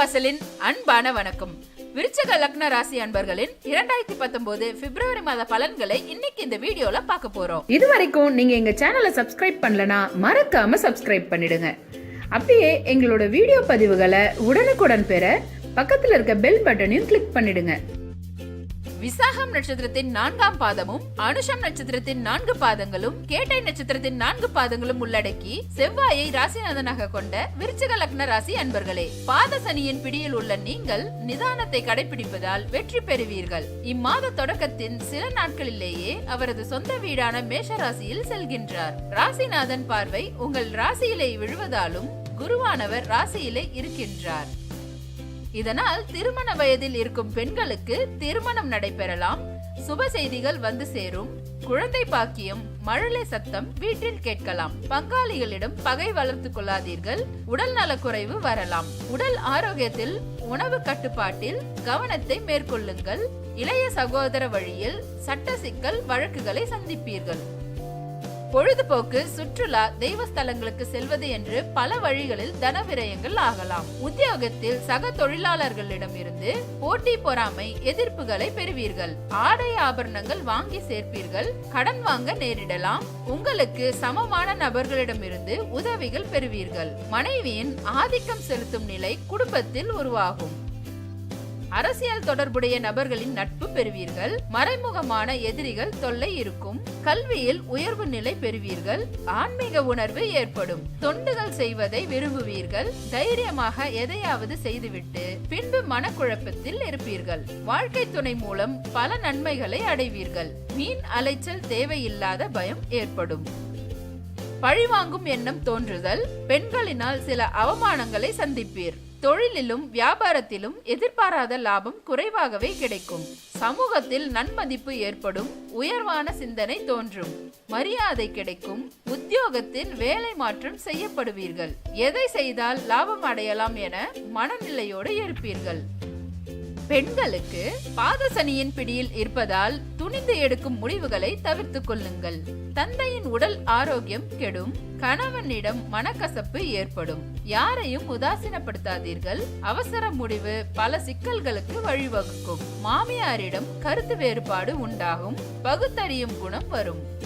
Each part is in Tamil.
வாசலின் அன்பான வணக்கம். விருச்சக லக்ன ராசி அன்பர்களின் இரண்டாயிரத்தி பத்தொன்பது பிப்ரவரி மாத பலன்களை இன்னைக்கு இந்த வீடியோல பார்க்க போறோம். இது வரைக்கும் நீங்க எங்க சேனலை சப்ஸ்கிரைப் பண்ணலனா மறக்காம சப்ஸ்கிரைப் பண்ணிடுங்க. அப்படியே எங்களோட வீடியோ பதிவுகளை உடனுக்குடன் பெற பக்கத்துல இருக்க பெல் பட்டனையும் கிளிக் பண்ணிடுங்க. விசாகம் நட்சத்திரத்தின் நான்காம் பாதமும் அனுஷம் நட்சத்திரத்தின் நான்கு பாதங்களும் கேட்டை நட்சத்திரத்தின் நான்கு பாதங்களும் உள்ளடக்கி செவ்வாயை ராசிநாதனாக கொண்ட விருச்சக லக்ன ராசி அன்பர்களே பாத சனியின் பிடியில் உள்ள நீங்கள் நிதானத்தை கடைபிடிப்பதால் வெற்றி பெறுவீர்கள். இம்மாத தொடக்கத்தின் சில நாட்களிலேயே அவரது சொந்த வீடான மேஷ ராசியில் செல்கின்றார். ராசிநாதன் பார்வை உங்கள் ராசியிலே விழுவதாலும் குருவானவர் ராசியிலே இருக்கின்றார். இதனால் திருமண வயதில் இருக்கும் பெண்களுக்கு திருமணம் நடைபெறலாம். சுப செய்திகள் வந்து சேரும். குழந்தை பாக்கியம் மழலை சத்தம் வீட்டில் கேட்கலாம். பங்காளிகளிடம் பகை வளர்த்துக் கொள்ளாதீர்கள். உடல் நலக்குறைவு வரலாம். உடல் ஆரோக்கியத்தில் உணவு கட்டுப்பாட்டில் கவனத்தை மேற்கொள்ளுங்கள். இளைய சகோதர வழியில் சட்ட சிக்கல் வழக்குகளை சந்திப்பீர்கள். பொழுதுபோக்கு சுற்றுலா தெய்வ ஸ்தலங்களுக்கு செல்வது என்று பல வழிகளில் தன விரயங்கள் ஆகலாம். உத்தியோகத்தில் சக தொழிலாளர்களிடம் இருந்து போட்டி பொறாமை எதிர்ப்புகளை பெறுவீர்கள். ஆடை ஆபரணங்கள் வாங்கி சேர்ப்பீர்கள். கடன் வாங்க நேரிடலாம். உங்களுக்கு சமமான நபர்களிடமிருந்து உதவிகள் பெறுவீர்கள். மனைவியின் ஆதிக்கம் செலுத்தும் நிலை குடும்பத்தில் உருவாகும். அரசியல் தொடர்புடைய நபர்களின் நட்பு பெறுவீர்கள். மறைமுகமான எதிரிகள் தொல்லை இருக்கும். கல்வியில் உயர்வு நிலை பெறுவீர்கள். ஆன்மீக உணர்வு ஏற்படும். தொண்டுகள் செய்வதை விரும்புவீர்கள். தைரியமாக எதையாவது செய்துவிட்டு பின்பு மனக்குழப்பத்தில் இருப்பீர்கள். வாழ்க்கை துணை மூலம் பல நன்மைகளை அடைவீர்கள். மீன் அலைச்சல் தேவையில்லாத பயம் ஏற்படும். பழிவாங்கும் எண்ணம் தோன்றுதல். பெண்களினால் சில அவமானங்களை சந்திப்பீர். தொழிலிலும் வியாபாரத்திலும் எதிர்பாராத லாபம் குறைவாகவே கிடைக்கும். சமூகத்தில் நன்மதிப்பு ஏற்படும் உயர்வான சிந்தனை தோன்றும். மரியாதை கிடைக்கும் உத்தியோகத்தில் வேலை மாற்றம் செய்யப்படுவீர்கள். எதை செய்தால் லாபம் அடையலாம் என மனநிலையோடு இருப்பீர்கள். பெண்களுக்கு பாதசனியின் பிடியில் இருப்பதால் துணிந்து எடுக்கும் முடிவுகளை தவிர்த்து கொள்ளுங்கள். தந்தையின் உடல் ஆரோக்கியம் கெடும் கணவனிடம் மனக்கசப்பு ஏற்படும். யாரையும் உதாசீனப்படுத்தாதீர்கள். அவசர முடிவு பல சிக்கல்களுக்கு வழிவகுக்கும். மாமியாரிடம் கருத்து வேறுபாடு உண்டாகும். பகுத்தறியும் குணம் வரும்.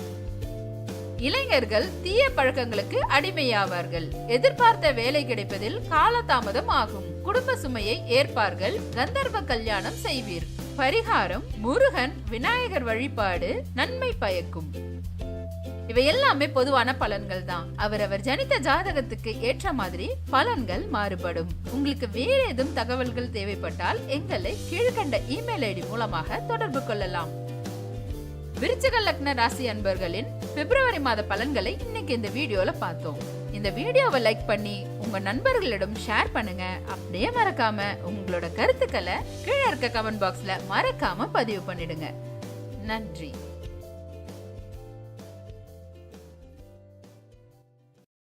இளைஞர்கள் தீய பழக்கங்களுக்கு அடிமையாவார்கள். எதிர்பார்த்த வேலை கிடைப்பதில் காலதாமதம் ஆகும். குடும்ப சுமையை ஏற்பார்கள். கந்தர்வ கல்யாணம் செய்வீர். பரிகாரம் முருகன் விநாயகர் வழிபாடு நன்மை பயக்கும். இவை எல்லாமே பொதுவான பலன்கள் தான் அவரவர் ஜனித்த ஜாதகத்துக்கு ஏற்ற மாதிரி பலன்கள் மாறுபடும். உங்களுக்கு வேறு ஏதும் தகவல்கள் தேவைப்பட்டால் எங்களை கீழ்கண்ட இமெயில் ஐடி மூலமாக தொடர்பு கொள்ளலாம். விருச்சிக லக்ன ராசி அன்பர்களின் பிப்ரவரி மாத பலன்களை இன்னைக்கு இந்த வீடியோல பார்த்தோம். இந்த வீடியோவை லைக் பண்ணி உங்க நண்பர்களிடம் ஷேர் பண்ணுங்க. அப்படியே மறக்காம உங்களோட கருத்துக்களை கீழே இருக்க கமெண்ட் பாக்ஸ்ல மறக்காம பதிவு பண்ணிடுங்க. நன்றி.